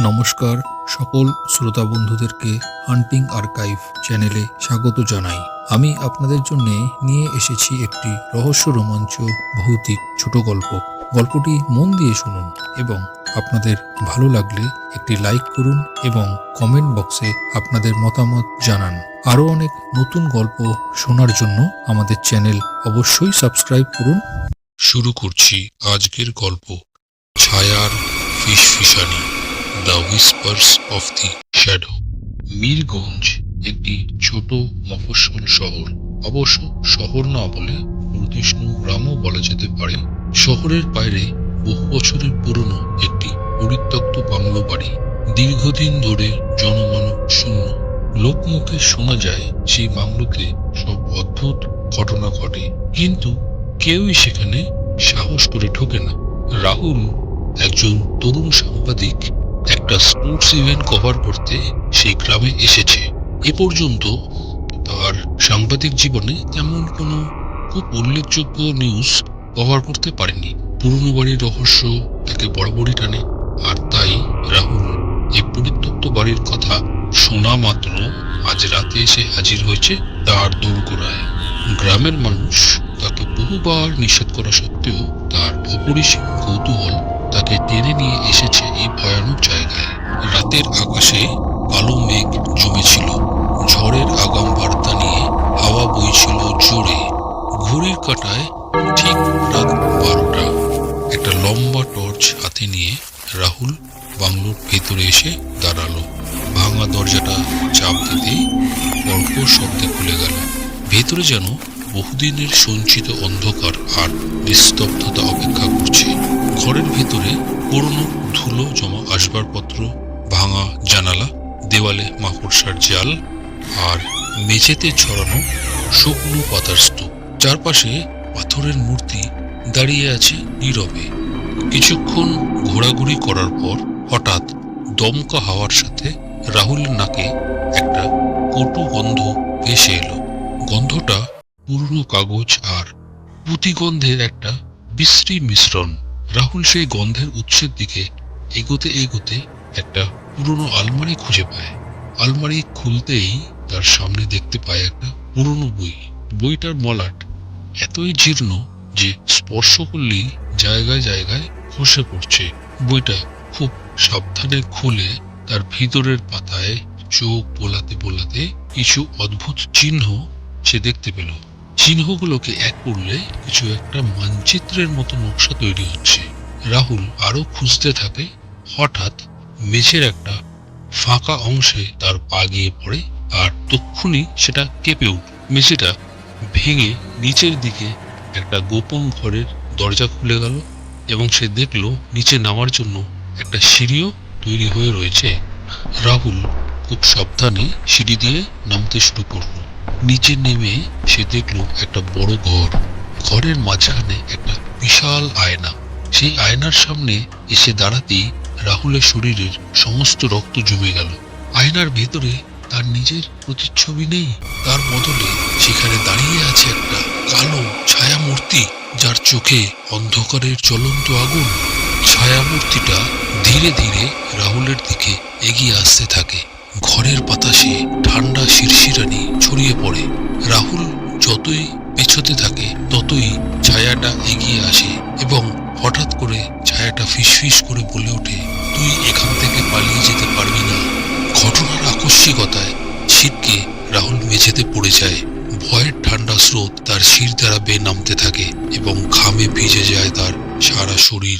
নমস্কার, সকল শ্রোতা বন্ধুদেরকে হান্টিং আর্কাইভ চ্যানেলে স্বাগত জানাই। আমি আপনাদের জন্য নিয়ে এসেছি একটি রহস্য রোমাঞ্চ ভৌতিক ছোট গল্প। গল্পটি মন দিয়ে শুনুন এবং আপনাদের ভালো লাগলে একটি লাইক করুন এবং কমেন্ট বক্সে আপনাদের মতামত জানান। আরও অনেক নতুন গল্প শোনার জন্য আমাদের চ্যানেল অবশ্যই সাবস্ক্রাইব করুন। শুরু করছি আজকের গল্প, ছায়ার ফিসফিসানি। The whispers of the shadow Mirganj, একটি ছোট মফস্বল শহর। অবশ্য শহর না বলে প্রতিষ্ণু গ্রামও বলা যেতে পারে। শহরের বাইরে বহু বছরের পুরনো একটি পরিত্যক্ত বাংলো বাড়ি। দীর্ঘদিন ধরে জনমানব শূন্য। লোকমুখে শোনা যায় সেই বাংলোতে সব অদ্ভুত ঘটনা ঘটে। কিন্তু কেউই সেখানে সাহস করে ঢোকে না। রাহুল, একজন তরুণ সাংবাদিক একটা স্পোর্টস ইভেন্ট কভার করতে সেই গ্রামে এসেছে। এ পর্যন্ত তার সাংবাদিক জীবনে তেমন কোনো খুব উল্লেখযোগ্য নিউজ কভার করতে পারেনি। পুরনো বাড়ির রহস্য তাকে বরাবরই টানে। আর তাই রাহুল এই পরিত্যক্ত বাড়ির কথা শোনা মাত্র আজ রাতে এসে হাজির হয়েছে তার দোরগোড়ায়। গ্রামের মানুষ তাকে বহুবার নিষেধ করা সত্ত্বেও তার অপরিসীম কৌতূহল তাকে টেনে নিয়ে এসেছে এই ভয়ানক জায়গায়। রাতের আকাশে কালো মেঘ জমেছিল। ঝড়ের আগাম বার্তা নিয়ে হাওয়া বইছিল জোরে। ঘড়ির কাঁটায় ঠিক রাত বারোটা। একটা লম্বা টর্চ হাতে নিয়ে রাহুল বাংলোর ভেতরে এসে দাঁড়াল। ভাঙা দরজাটা চাপ দিতেই কর্কর শব্দে খুলে গেল। ভেতরে যেন বহুদিনের সঞ্চিত অন্ধকার আর নিস্তব্ধতা অপেক্ষা করছে। ঘরের ভেতরে পুরনো ধুলো জমা আসবাবপত্র, ভাঙা জানালা, দেওয়ালে মাকড়সার জাল আর মেঝেতে ছড়ানো শুকনো পাতার স্তূপ। চারপাশে পাথরের মূর্তি দাঁড়িয়ে আছে নীরবে। কিছুক্ষণ ঘোরাঘুরি করার পর হঠাৎ দমকা হাওয়ার সাথে রাহুলের নাকে একটা কটু গন্ধ ভেসে এলো। গন্ধটা পুরনো কাগজ আর পুঁতিগন্ধের একটা বিশ্রী মিশ্রণ। রাহুল সেই গন্ধের উৎসের দিকে এগোতে এগোতে একটা পুরনো আলমারি খুঁজে পায়। আলমারি খুলতেই তার সামনে দেখতে পায় একটা পুরনো বই। বইটার মলাট এতই জীর্ণ যে স্পর্শ করলেই জায়গায় জায়গায় খসে পড়ছে। বইটা খুব সাবধানে খুলে তার ভিতরের পাতায় চোখ বোলাতে বোলাতে কিছু অদ্ভুত চিহ্ন সে দেখতে পেল। চিহ্নগুলোকে এক করলে কিছু একটা মানচিত্রের মতো নকশা তৈরি হচ্ছে। রাহুল আরও খুঁজতে থাকে, হঠাৎ মেঝের একটা ফাঁকা অংশে তার পা গিয়ে পড়ে আর তক্ষুনি সেটা কেঁপে উঠ। মেঝেটা ভেঙে নিচের দিকে একটা গোপন ঘরের দরজা খুলে গেল এবং সে দেখল নিচে নামার জন্য একটা সিঁড়িও তৈরি হয়ে রয়েছে। রাহুল খুব সাবধানে সিঁড়ি দিয়ে নামতে শুরু করল। নিচে নেমে সে দেখল একটা বড় ঘর। ঘরের মাঝখানে একটা বিশাল আয়না। সেই আয়নার সামনে এসে দাঁড়াতেই রাহুলের শরীরের সমস্ত রক্ত জমে গেল। আয়নার ভেতরে তার নিজের প্রতিচ্ছবি নেই। তার বদলে সেখানে দাঁড়িয়ে আছে একটা কালো ছায়া মূর্তি যার চোখে অন্ধকারের জ্বলন্ত আগুন। ছায়া মূর্তিটা ধীরে ধীরে রাহুলের দিকে এগিয়ে আসতে থাকে। ঘরের বাতাসে ঠান্ডা শিরশিরানি ছড়িয়ে পড়ে। রাহুল যতই পেছোতে থাকে, ততই ছায়াটা এগিয়ে আসে এবং হঠাৎ করে ছায়াটা ফিসফিস করে বলে ওঠে, তুই এখান থেকে পালিয়ে যেতে পারবি না। ঘটনার আকস্মিকতায় শীতকে রাহুল মেঝেতে পড়ে যায়। ভয়ের ঠান্ডা স্রোত তার শির দ্বারা বেয়ে নামতে থাকে এবং ঘামে ভিজে যায় তার সারা শরীর।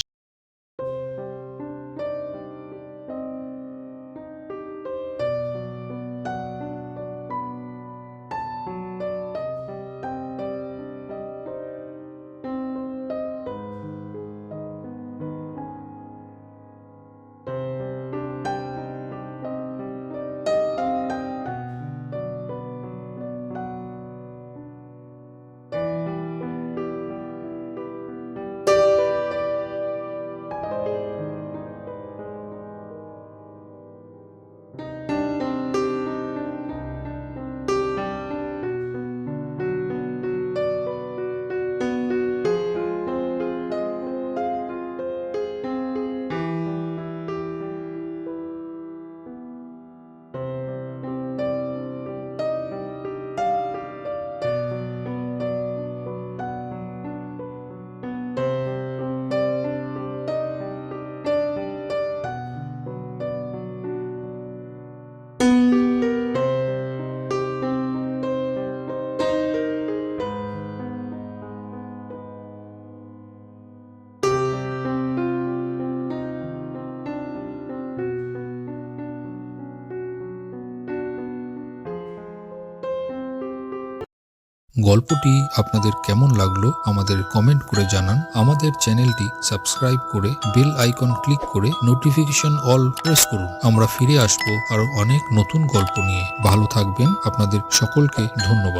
গল্পটি আপনাদের কেমন লাগল আমাদের কমেন্ট করে জানান। আমাদের চ্যানেলটি সাবস্ক্রাইব করে বেল আইকন ক্লিক করে নোটিফিকেশন অল প্রেস করুন। আমরা ফিরে আসব আরও অনেক নতুন গল্প নিয়ে। ভালো থাকবেন। আপনাদের সকলকে ধন্যবাদ।